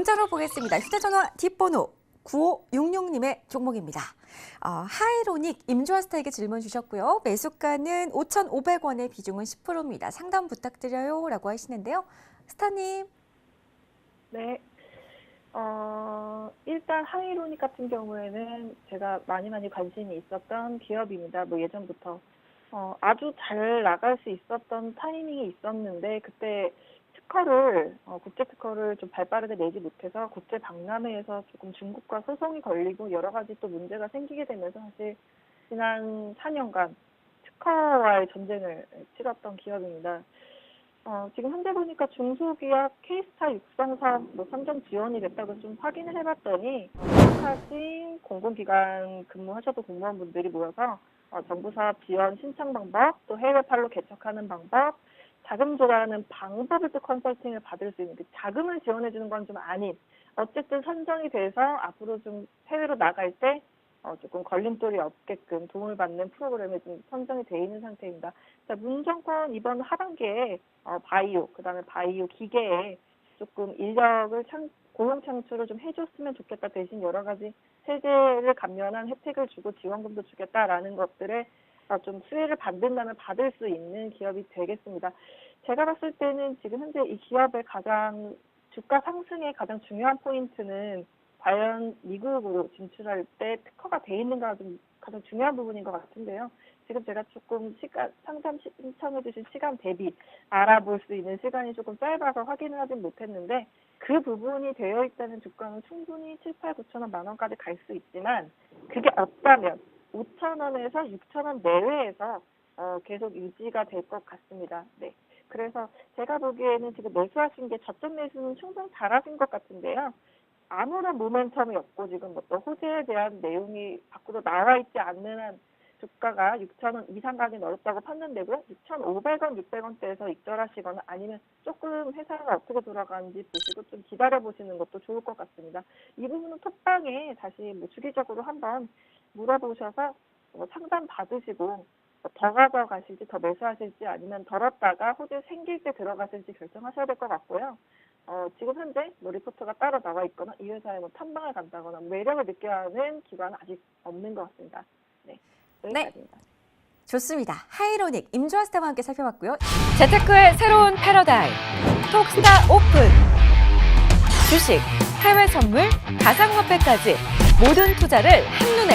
문자로 보겠습니다. 휴대전화 뒷번호 9566님의 종목입니다. 어, 하이로닉 임주아 스타에게 질문 주셨고요. 매수가는 5,500원의 비중은 10%입니다. 상담 부탁드려요. 라고 하시는데요. 스타님, 네. 어, 일단 하이로닉 같은 경우에는 제가 많이 많이 관심이 있었던 기업입니다. 뭐 예전부터. 어, 아주 잘 나갈 수 있었던 타이밍이 있었는데, 그때 특허를, 어, 국제 특허를 좀 발빠르게 내지 못해서 국제 박람회에서 조금 중국과 소송이 걸리고 여러 가지 또 문제가 생기게 되면서 사실 지난 4년간 특허와의 전쟁을 치렀던 기업입니다. 어, 지금 현재 보니까 중소기업 K스타 육성 사업 뭐 선정 지원이 됐다고 좀 확인을 해봤더니 똑같이 공공기관 근무하셔도 공무원분들이 모여서 어, 정부 사업 지원 신청 방법, 또 해외 팔로 개척하는 방법, 자금 조달하는 방법을 또 컨설팅을 받을 수 있는 그 자금을 지원해 주는 건 좀 아닌 어쨌든 선정이 돼서 앞으로 좀 해외로 나갈 때 어, 조금 걸림돌이 없게끔 도움을 받는 프로그램에 좀 선정이 돼 있는 상태입니다. 자, 문정권 이번 하반기에 어, 바이오, 그 다음에 바이오 기계에 조금 인력을 창, 고용 창출을 좀 해줬으면 좋겠다 대신 여러 가지 세제를 감면한 혜택을 주고 지원금도 주겠다라는 것들에 어, 좀 수혜를 받는다면 받을 수 있는 기업이 되겠습니다. 제가 봤을 때는 지금 현재 이 기업의 가장 주가 상승의 가장 중요한 포인트는 과연 미국으로 진출할 때 특허가 돼 있는가가 좀 가장 중요한 부분인 것 같은데요. 지금 제가 조금 시간, 상담 신청해 주신 시간 대비 알아볼 수 있는 시간이 조금 짧아서 확인을 하진 못했는데 그 부분이 되어 있다는 주가는 충분히 7, 8, 9천 원, 만 원까지 갈 수 있지만 그게 없다면 5천 원에서 6천 원 내외에서 어, 계속 유지가 될 것 같습니다. 네. 그래서 제가 보기에는 지금 매수하신 게 저점 매수는 충분히 잘하신 것 같은데요. 아무런 모멘텀이 없고 지금 뭐또 호재에 대한 내용이 밖으로 나와 있지 않는 한 주가가 6천 원 이상 가긴 어렵다고 판단되고요. 6,500원, 600원대에서 익절하시거나 아니면 조금 회사가 어떻게 돌아가는지 보시고 좀 기다려 보시는 것도 좋을 것 같습니다. 이 부분은 톡방에 다시 뭐 주기적으로 한번 물어보셔서 뭐 상담 받으시고 뭐더 가져가실지 더 매수하실지 아니면 덜었다가 호재 생길 때 들어가실지 결정하셔야 될 것 같고요. 어, 지금 현재 뭐 리포트가 따로 나와 있거나 이 회사에 뭐 탐방을 간다거나 매력을 느껴야 하는 기관은 아직 없는 것 같습니다. 네. 여기까지입니다. 좋습니다. 하이로닉 임주아 스타와 함께 살펴봤고요. 재테크의 새로운 패러다임 톡스타 오픈 주식, 해외 선물, 가상화폐까지 모든 투자를 한눈에